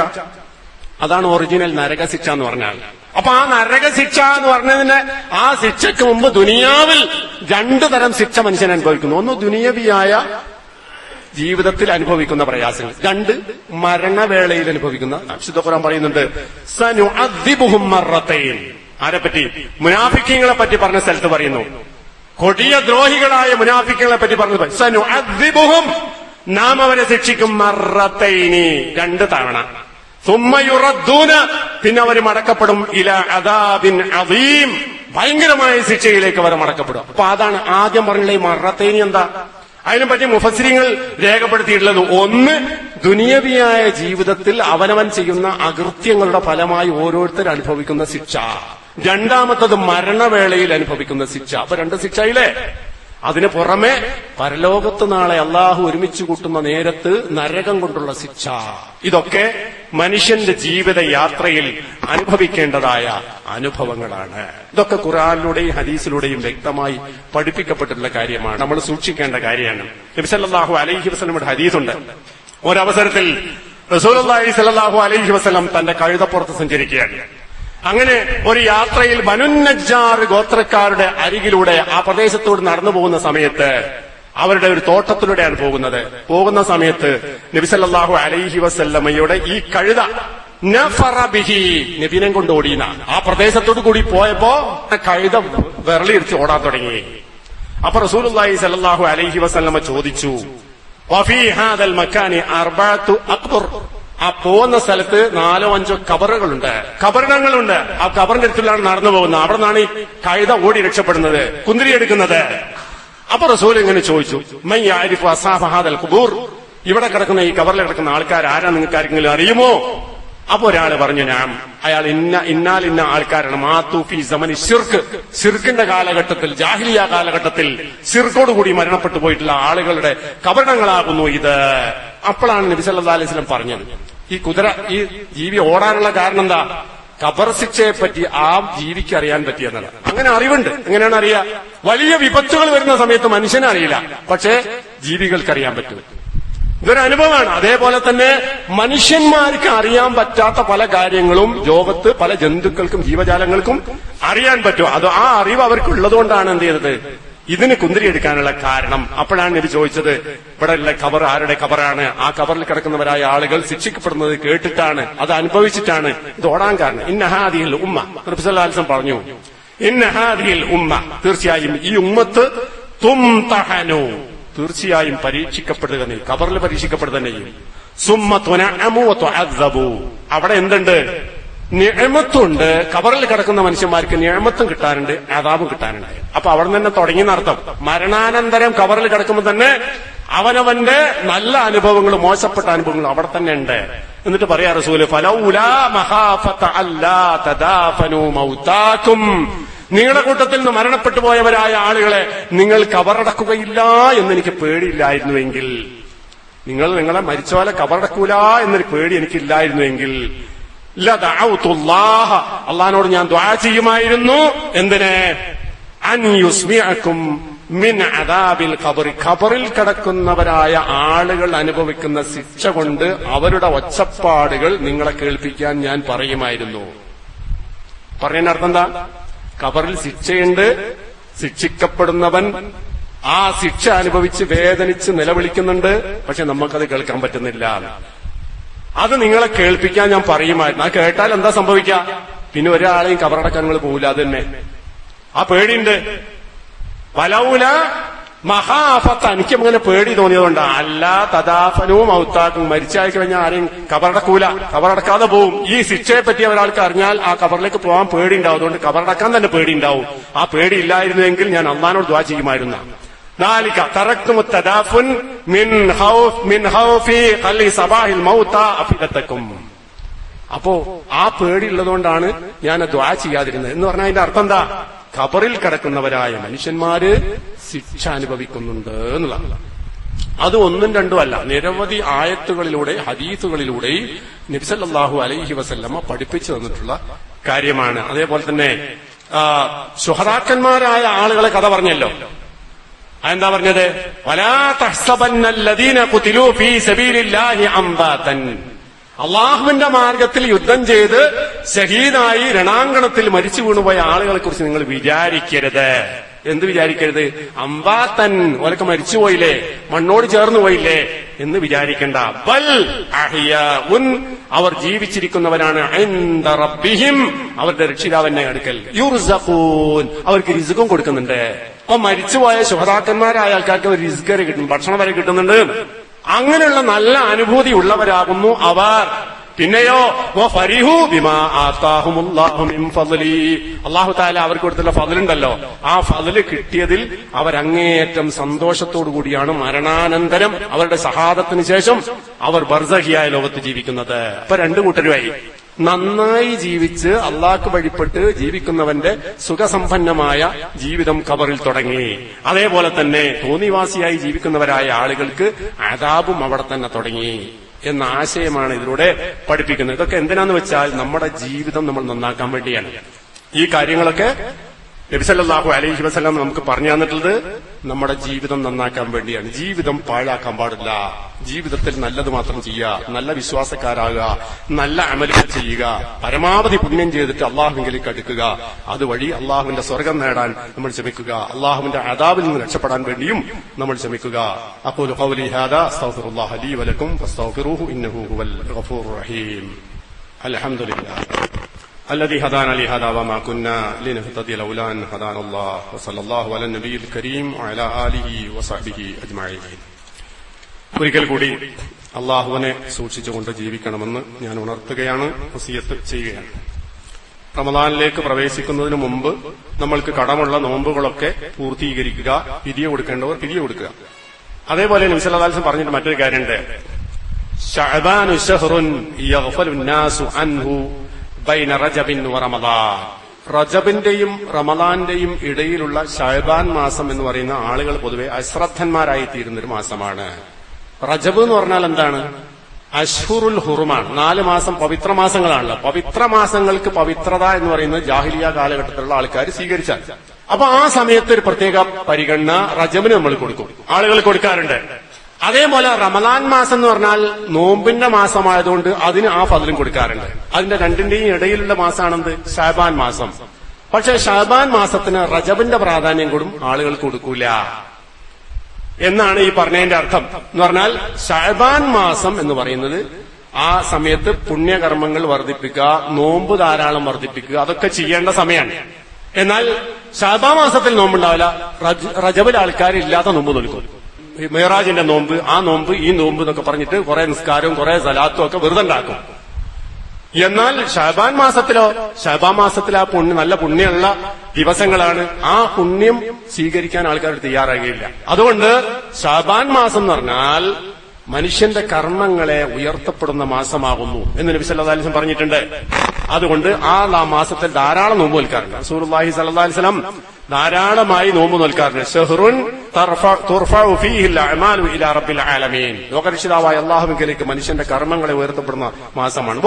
അതാണ് ഒറിജിനൽ നരക ശിക്ഷ എന്ന് പറഞ്ഞാൽ. അപ്പൊ ആ നരക ശിക്ഷ എന്ന് പറഞ്ഞതിന് ആ ശിക്ഷയ്ക്ക് മുമ്പ് ദുനിയാവിൽ രണ്ടു തരം ശിക്ഷ മനുഷ്യൻ അനുഭവിക്കുന്നു. ഒന്ന് ദുനിയവിയായ ജീവിതത്തിൽ അനുഭവിക്കുന്ന പ്രയാസങ്ങൾ. രണ്ട് മരണവേളയിൽ അനുഭവിക്കുന്ന. വിശുദ്ധ ഖുർആൻ പറയുന്നുണ്ട് സനുഅദ്ദിബുഹും മറത്തൈൻ. ആരെപ്പറ്റി? മുനാഫിക്കങ്ങളെ പറ്റി പറഞ്ഞ സ്ഥലത്ത് പറയുന്നു കൊടിയ ദ്രോഹികളായ മുനാഫിക്കങ്ങളെ പറ്റി പറഞ്ഞത് നാം അവരെ ശിക്ഷിക്കും മറത്തൈനി. രണ്ട് തവണ. സുമ്മയുറദ്ദൂന പിന്നെ അവർ മടക്കപ്പെടും ഇല അദാബിൻ അദീം. ഭയങ്കരമായ ശിക്ഷയിലേക്ക് അവർ മടക്കപ്പെടും. അപ്പൊ അതാണ് ആദ്യം ഈ മറത്തൈനി എന്താ? അതിനെപ്പറ്റി മുഫസിരിങ്ങൾ രേഖപ്പെടുത്തിയിട്ടുള്ളത് ഒന്ന് ദുനിയവിയായ ജീവിതത്തിൽ അവനവൻ ചെയ്യുന്ന അകൃത്യങ്ങളുടെ ഫലമായി ഓരോരുത്തർ അനുഭവിക്കുന്ന ശിക്ഷ. രണ്ടാമത്തത് മരണവേളയിൽ അനുഭവിക്കുന്ന ശിക്ഷ. അപ്പൊ രണ്ട് ശിക്ഷയില്ലേ? അതിന് പുറമെ പരലോകത്ത് നാളെ അള്ളാഹു ഒരുമിച്ച് കൂട്ടുന്ന നേരത്ത് നരകം കൊണ്ടുള്ള ശിക്ഷ. ഇതൊക്കെ മനുഷ്യന്റെ ജീവിത യാത്രയിൽ അനുഭവിക്കേണ്ടതായ അനുഭവങ്ങളാണ്. ഇതൊക്കെ ഖുറാനിലൂടെയും ഹദീസിലൂടെയും വ്യക്തമായി പഠിപ്പിക്കപ്പെട്ടിട്ടുള്ള കാര്യമാണ്. നമ്മൾ സൂക്ഷിക്കേണ്ട കാര്യമാണ്. നബിസല്ലാഹു അലൈഹി വസ്ലമിയുടെ ഹദീസുണ്ട്. ഒരവസരത്തിൽ റസൂലി സല്ലാഹു അലൈഹി വസ്ലം തന്റെ കഴുതപ്പുറത്ത് സഞ്ചരിക്കുകയാണ്. അങ്ങനെ ഒരു യാത്രയിൽ വനുന്നജ്ജാർ ഗോത്രക്കാരുടെ അരികിലൂടെ ആ പ്രദേശത്തോട് നടന്നു പോകുന്ന സമയത്ത് അവരുടെ ഒരു തോട്ടത്തിലൂടെയാണ് പോകുന്നത്. പോകുന്ന സമയത്ത് നബിസല്ലാഹു അലൈഹി വസല്ലമ്മയുടെ ഈ കഴുത നബിനെ കൊണ്ട് ഓടിയുന്ന. ആ പ്രദേശത്തോട് കൂടി പോയപ്പോ കഴുത വിരളിയിടിച്ച് ഓടാൻ തുടങ്ങി. അപ്പൊ റസൂലുള്ളാഹി സല്ലാഹു അലൈഹി വസല്ലമ ചോദിച്ചു ഹാദൽ മക്കാനി ആ പോകുന്ന സ്ഥലത്ത് നാലോ അഞ്ചോ കബറുകളുണ്ട്. കബറിടങ്ങളുണ്ട്. ആ കബറിന്റെ അടുത്തിലാണ് നടന്നു പോകുന്നത്. അവിടെ നിന്നാണ് ഈ കഴുത ഓടി രക്ഷപ്പെടുന്നത് കുന്തിരി എടുക്കുന്നത്. അപ്പൊ റസൂൽ ഇങ്ങനെ ചോദിച്ചു മൈ ആരിഫ് അസാഫ ഹാദൽ കുബൂർ ഇവിടെ കിടക്കുന്ന ഈ കബറിൽ കിടക്കുന്ന ആൾക്കാർ ആരാ നിങ്ങൾക്ക് ആരെങ്കിലും അറിയുമോ? അപ്പൊ ഒരാൾ പറഞ്ഞു ഞാൻ അയാൾ ഇന്ന ഇന്നാൽ ഇന്ന ആൾക്കാരാണ്. മാത്തൂഫി സമനി സിർക്ക് സിർക്കിന്റെ കാലഘട്ടത്തിൽ ജാഹിലിയ കാലഘട്ടത്തിൽ സിർക്കോടുകൂടി മരണപ്പെട്ടു പോയിട്ടുള്ള ആളുകളുടെ കവരണങ്ങളാകുന്നു ഇത്. അപ്പോഴാണ് നബിസല്ലാ അലൈഹി സ്വലം പറഞ്ഞത്. ഈ കുതിര ഈ ജീവി ഓടാനുള്ള കാരണം എന്താ കബർ പറ്റി ആ ജീവിക്ക് അറിയാൻ പറ്റിയെന്നല്ല അങ്ങനെ അറിവുണ്ട്. എങ്ങനെയാണ് അറിയാ? വലിയ വിപത്തുകൾ വരുന്ന സമയത്ത് മനുഷ്യനെ അറിയില്ല. പക്ഷേ ജീവികൾക്ക് അറിയാൻ പറ്റും. ഇതൊരു അനുഭവമാണ്. അതേപോലെ തന്നെ മനുഷ്യന്മാർക്ക് അറിയാൻ പറ്റാത്ത പല കാര്യങ്ങളും ലോകത്ത് പല ജന്തുക്കൾക്കും ജീവജാലങ്ങൾക്കും അറിയാൻ പറ്റും. അത് ആ അറിവ് അവർക്കുള്ളതുകൊണ്ടാണ് എന്ത് ചെയ്തത്? ഇതിന് കുന്തിരിയെടുക്കാനുള്ള കാരണം അപ്പോഴാണ് നബി ചോദിച്ചത്. ഇവിടെ ഉള്ള കവർ ആരുടെ കവറാണ് ആ കവറിൽ കിടക്കുന്നവരായ ആളുകൾ ശിക്ഷിക്കപ്പെടുന്നത് കേട്ടിട്ടാണ് അത് അനുഭവിച്ചിട്ടാണ്. ഇത് ഓടാൻ കാരണം. ഇന്നഹാദിയിൽ ഉമ്മ. നബിസല്ലാസം പറഞ്ഞു ഇന്നഹാദിയിൽ ഉമ്മ. തീർച്ചയായും ഈ ഉമ്മത്ത് തും തഹനു. തീർച്ചയായും പരീക്ഷിക്കപ്പെടുക തന്നെ കബറിൽ പരീക്ഷിക്കപ്പെടുക തന്നെ സുമ്മ തുനഅമു അവിടെ എന്തുണ്ട്? നിഴമത്തുണ്ട് കബറിൽ കിടക്കുന്ന മനുഷ്യന്മാർക്ക് നിഴമത്തും കിട്ടാനുണ്ട് അതാപും കിട്ടാനുണ്ട് അപ്പൊ അവിടെ നിന്ന് തന്നെ തുടങ്ങി നടത്തും മരണാനന്തരം കബറിൽ കിടക്കുമ്പോൾ തന്നെ അവനവന്റെ നല്ല അനുഭവങ്ങളും മോശപ്പെട്ട അനുഭവങ്ങളും അവിടെ തന്നെ ഉണ്ട്. എന്നിട്ട് പറയാ റസൂൽ മൗതാക്കും നിങ്ങളുടെ കൂട്ടത്തിൽ നിന്ന് മരണപ്പെട്ടു പോയവരായ ആളുകളെ നിങ്ങൾ കബറടക്കുകയില്ല എന്നെനിക്ക് പേടിയില്ലായിരുന്നുവെങ്കിൽ. നിങ്ങൾ നിങ്ങളെ മരിച്ചോലെ കബറടക്കൂല എന്നൊരു പേടി എനിക്കില്ലായിരുന്നുവെങ്കിൽ. അള്ളഹാനോട് ഞാൻ ദ്വാ ചെയ്യുമായിരുന്നു. എന്തിനെ? അൻ യുസ്മിഅക്കും മിൻ അദാബിൽ ഖബറി. ഖബറിൽ കിടക്കുന്നവരായ ആളുകൾ അനുഭവിക്കുന്ന ശിക്ഷ കൊണ്ട് അവരുടെ ഒച്ചപ്പാടുകൾ നിങ്ങളെ കേൾപ്പിക്കാൻ ഞാൻ പറയുമായിരുന്നു. പറയുന്ന അർത്ഥം എന്താ? ഖബറിൽ ശിക്ഷയുണ്ട് ശിക്ഷിക്കപ്പെടുന്നവൻ ആ ശിക്ഷ അനുഭവിച്ച് വേദനിച്ച് നിലവിളിക്കുന്നുണ്ട് പക്ഷെ നമുക്കത് കേൾക്കാൻ പറ്റുന്നില്ല. അത് നിങ്ങളെ കേൾപ്പിക്കാൻ ഞാൻ പറയുമായിരുന്നു. ആ കേട്ടാൽ എന്താ സംഭവിക്കുക? പിന്നെ ഒരാളെയും കബറടക്കാൻ നിങ്ങൾ പോകില്ല അത് തന്നെ. ആ പേടിയുണ്ട്. പലൗല മഹാഫത്ത്. എനിക്ക് അങ്ങനെ പേടി തോന്നിയതുകൊണ്ട്. അല്ല തദാഫനവും ഔത്താക്കും മരിച്ചായി കഴിഞ്ഞാൽ ആരെയും കബറടക്കൂല. കബറടക്കാതെ പോവും. ഈ ശിക്ഷയെ പറ്റി ഒരാൾക്ക് അറിഞ്ഞാൽ ആ കബറിലേക്ക് പോകാൻ പേടി ഉണ്ടാവും അതുകൊണ്ട് കബറടക്കാൻ തന്നെ പേടി ഉണ്ടാവും ആ പേടി ഇല്ലായിരുന്നുവെങ്കിൽ ഞാൻ അമ്മാനോട് ദ്വാ ചെയ്യുമായിരുന്നു. ذلك تركتم التدافن من خوف من خوف خلي صباح الموتى أفئدتكم അപ്പോ ആ പേടി ഉള്ളതുകൊണ്ടാണ് ഞാൻ ദ്വാ ചെയ്യാതിരുന്നത് എന്ന് പറഞ്ഞാൽ അതിന്റെ അർത്ഥം എന്താ ഖബറിൽ കിടക്കുന്നവരായ മനുഷ്യന്മാര് ശിക്ഷ അനുഭവിക്കുന്നുണ്ട് എന്നുള്ളതാണ് അത് ഒന്നും രണ്ടും അല്ല നിരവധി ആയത്തുകളിലൂടെ ഹദീസുകളിലൂടെയും നബിസല്ലാഹു അലൈഹി വസല്ലമ്മ പഠിപ്പിച്ചു തന്നിട്ടുള്ള കാര്യമാണ് അതേപോലെ തന്നെ ആ, ശുഹറാക്കന്മാരായ ആളുകളെ കഥ പറഞ്ഞല്ലോ അതെന്താ പറഞ്ഞത്? അള്ളാഹുവിന്റെ മാർഗത്തിൽ യുദ്ധം ചെയ്ത് ഷഹീദായി രണാങ്കണത്തിൽ മരിച്ചു വീണുപോയ ആളുകളെ കുറിച്ച് നിങ്ങൾ വിചാരിക്കരുത്. എന്ത് വിചാരിക്കരുത്? അമ്പാത്തൻ ഓലൊക്കെ മരിച്ചുപോയില്ലേ മണ്ണോട് ചേർന്നു പോയില്ലേ? എന്ന് വിചാരിക്കണ്ട. ബൽ ഉൻ അവർ ജീവിച്ചിരിക്കുന്നവരാണ് റബ്ബിഹിം. അവരുടെ രക്ഷിതാവിന്റെ അടുക്കൽ യുർസഖൂൻ. അവർക്ക് രിസുഖം കൊടുക്കുന്നുണ്ട്. അപ്പൊ മരിച്ചുപോയ ശുഹതാക്കന്മാരായ ആൾക്കാർക്ക് ഒരു റിസ്ക് വരെ കിട്ടും ഭക്ഷണം വരെ കിട്ടുന്നുണ്ട്. അങ്ങനെയുള്ള നല്ല അനുഭൂതി ഉള്ളവരാകുന്നു അവർ. പിന്നെയോ അള്ളാഹു താല അവർക്ക് കൊടുത്തുള്ള ഫതിലുണ്ടല്ലോ ആ ഫതിൽ കിട്ടിയതിൽ അവരങ്ങേയറ്റം സന്തോഷത്തോടു കൂടിയാണ് മരണാനന്തരം അവരുടെ സഹാദത്തിന് ശേഷം അവർ ബർസഹിയായ ലോകത്ത് ജീവിക്കുന്നത്. അപ്പൊ രണ്ടു കൂട്ടരുമായി. നന്നായി ജീവിച്ച് അള്ളാഹ്ക്ക് വഴിപ്പെട്ട് ജീവിക്കുന്നവന്റെ സുഖസമ്പന്നമായ ജീവിതം കബറിൽ തുടങ്ങി. അതേപോലെ തന്നെ തോന്നിവാസിയായി ജീവിക്കുന്നവരായ ആളുകൾക്ക് അതാപും അവിടെ തന്നെ തുടങ്ങി. എന്ന ആശയമാണ് ഇതിലൂടെ പഠിപ്പിക്കുന്നത്. ഇതൊക്കെ എന്തിനാന്ന് വെച്ചാൽ നമ്മുടെ ജീവിതം നമ്മൾ നന്നാക്കാൻ വേണ്ടിയാണ്. ഈ കാര്യങ്ങളൊക്കെ നബിസല്ലാഹു അലൈഹി വസല്ലം നമുക്ക് പറഞ്ഞു തന്നിട്ടുള്ളത് നമ്മുടെ ജീവിതം നന്നാക്കാൻ വേണ്ടിയാണ്. ജീവിതം പാഴാക്കാൻ പാടില്ല. ജീവിതത്തിൽ നല്ലത് മാത്രം ചെയ്യുക നല്ല വിശ്വാസക്കാരാകുക നല്ല അമലുകൾ ചെയ്യുക പരമാവധി പുണ്യം ചെയ്തിട്ട് അള്ളാഹുവിലേക്ക് അടുക്കുക. അതുവഴി അള്ളാഹുവിന്റെ സ്വർഗം നേടാൻ നമ്മൾ ശ്രമിക്കുക. അള്ളാഹുവിന്റെ അതാവിൽ നിന്ന് രക്ഷപ്പെടാൻ വേണ്ടിയും നമ്മൾ ശ്രമിക്കുക. അപ്പോൾ ഖൗലി ഹാദാ അസ്തഗ്ഫിറുല്ലാഹ ലീ വലക്കും ഇന്നഹു റഹീം. അൽഹംദുലില്ലാഹ്. الذي هدانا لهذا وما كنا لنهتدي لولا ان هدانا الله وصلى الله على النبي الكريم وعلى اله وصحبه اجمعين ഒരിക്കൽ കൂടി അള്ളാഹുവിനെ സൂക്ഷിച്ചുകൊണ്ട് ജീവിക്കണമെന്ന് ഞാൻ ഉണർത്തുകയാണ് വസിയത്ത് ചെയ്യുകയാണ് റമദാനിലേക്ക് പ്രവേശിക്കുന്നതിന് മുമ്പ് നമ്മൾക്ക് കടമുള്ള നോമ്പുകളൊക്കെ പൂർത്തീകരിക്കുക പിരിയ കൊടുക്കേണ്ടവർ പിരിയ കൊടുക്കുക അതേപോലെ നിമിഷലാദാൽസം പറഞ്ഞിട്ട് മറ്റൊരു കാര്യമുണ്ട് ബൈന റജബിൻ റമദാൻ. റജബിന്റെയും റമദാന്റെയും ഇടയിലുള്ള ഷഹബാൻ മാസം എന്ന് പറയുന്ന ആളുകൾ പൊതുവെ അശ്രദ്ധന്മാരായി തീരുന്നൊരു മാസമാണ്. റജബ് എന്ന് പറഞ്ഞാൽ എന്താണ്? അഷ്ഹുറുൽ ഹുറുമാണ്. നാല് മാസം പവിത്ര മാസങ്ങളാണല്ലോ. പവിത്ര മാസങ്ങൾക്ക് പവിത്രത എന്ന് പറയുന്നത് ജാഹിലിയ കാലഘട്ടത്തിലുള്ള ആൾക്കാർ സ്വീകരിച്ചാൽ. അപ്പൊ ആ സമയത്ത് ഒരു പ്രത്യേക പരിഗണന റജബിന് നമ്മൾ കൊടുക്കും. ആളുകൾ കൊടുക്കാറുണ്ട്. അതേപോലെ റമദാൻ മാസം എന്ന് പറഞ്ഞാൽ നോമ്പിന്റെ മാസമായതുകൊണ്ട് അതിന് ആ ഫതിലും കൊടുക്കാറുണ്ട്. അതിന്റെ രണ്ടിന്റെയും ഇടയിലുള്ള മാസമാണെന്ത് ഷാബാൻ മാസം. പക്ഷെ ഷാബാൻ മാസത്തിന് റജബിന്റെ പ്രാധാന്യം കൂടും ആളുകൾ കൊടുക്കൂല. എന്നാണ് ഈ പറഞ്ഞതിന്റെ അർത്ഥം. എന്ന് പറഞ്ഞാൽ ഷാബാൻ മാസം എന്ന് പറയുന്നത് ആ സമയത്ത് പുണ്യകർമ്മങ്ങൾ വർദ്ധിപ്പിക്കുക നോമ്പ് ധാരാളം വർദ്ധിപ്പിക്കുക അതൊക്കെ ചെയ്യേണ്ട സമയമാണ്. എന്നാൽ ഷാബാ മാസത്തിൽ നോമ്പുണ്ടാവില്ല റജബിൽ ആൾക്കാരില്ലാത്ത നോമ്പ് നോൽക്കും. ഈ മേറാജിന്റെ നോമ്പ് ആ നോമ്പ് ഈ നോമ്പ് എന്നൊക്കെ പറഞ്ഞിട്ട് കുറെ നിസ്കാരവും കുറെ സലാത്തും ഒക്കെ വെറുതെ ഉണ്ടാക്കും. എന്നാൽ ഷാബാൻ മാസത്തിലോ ഷാബാൻ മാസത്തിൽ ആ പുണ്യം നല്ല പുണ്യമുള്ള ദിവസങ്ങളാണ് ആ പുണ്യം സ്വീകരിക്കാൻ ആൾക്കാർ തയ്യാറാകുകയില്ല. അതുകൊണ്ട് ഷാബാൻ മാസം എന്ന് പറഞ്ഞാൽ മനുഷ്യന്റെ കർമ്മങ്ങളെ ഉയർത്തപ്പെടുന്ന മാസമാകുന്നു എന്ന് നബി സല്ലല്ലാഹു അലൈഹി വസല്ലം പറഞ്ഞിട്ടുണ്ട്. അതുകൊണ്ട് ആ മാസത്തിൽ ധാരാളം നോമ്പ് നിൽക്കാറുണ്ട്. റസൂലുള്ളാഹി സല്ലാ അലൈഹി വസല്ലം ധാരാളമായി നോമ്പ് നിൽക്കാറുണ്ട്. ഷഹ്റുൻ ലോകരക്ഷിതാവായ അല്ലാഹുവിലേക്ക് മനുഷ്യന്റെ കർമ്മങ്ങളെ ഉയർത്തപ്പെടുന്ന മാസമാണ്.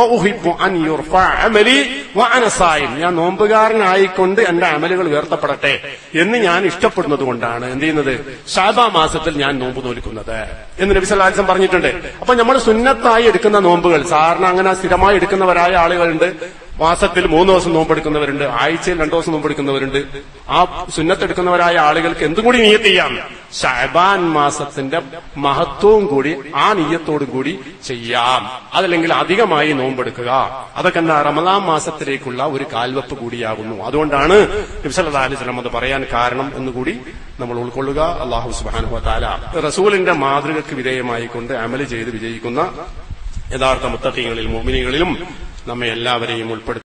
ഞാൻ നോമ്പുകാരനായിക്കൊണ്ട് എന്റെ അമലുകൾ ഉയർത്തപ്പെടട്ടെ എന്ന് ഞാൻ ഇഷ്ടപ്പെടുന്നത് കൊണ്ടാണ്. എന്ത് ചെയ്യുന്നത്? ഷാബാ മാസത്തിൽ ഞാൻ നോമ്പ് നോൽക്കുന്നത് എന്ന് നബി സല്ലാസം പറഞ്ഞിട്ടുണ്ട്. അപ്പൊ നമ്മൾ സുന്നത്തായി എടുക്കുന്ന നോമ്പുകൾ സാറിന് അങ്ങനെ സ്ഥിരമായി എടുക്കുന്നവരായ ആളുകളുണ്ട്. മാസത്തിൽ മൂന്ന് ദിവസം നോമ്പെടുക്കുന്നവരുണ്ട് ആഴ്ചയിൽ രണ്ടു ദിവസം നോമ്പെടുക്കുന്നവരുണ്ട്. ആ സുന്നത്തെടുക്കുന്നവരായ ആളുകൾക്ക് എന്തും കൂടി നീയത്ത് ചെയ്യാം? ഷാബാൻ മാസത്തിന്റെ മഹത്വവും കൂടി ആ നീയത്തോടും കൂടി ചെയ്യാം. അതല്ലെങ്കിൽ അധികമായി നോമ്പെടുക്കുക. അതൊക്കെ എന്താ? റമദാൻ മാസത്തിലേക്കുള്ള ഒരു കാൽവെപ്പ് കൂടിയാകുന്നു. അതുകൊണ്ടാണ് നബ്സല്ലാ അലൈഹി സ്വലം അത് പറയാൻ കാരണം എന്നുകൂടി നമ്മൾ ഉൾക്കൊള്ളുക. അള്ളാഹു സുബാനു താല റസൂലിന്റെ മാതൃകക്ക് വിധേയമായിക്കൊണ്ട് അമൽ ചെയ്ത് വിജയിക്കുന്ന യഥാർത്ഥ മുത്തീങ്ങളിലും മോമിനികളിലും നമ്മെ എല്ലാവരെയും ഉൾപ്പെടുത്തി.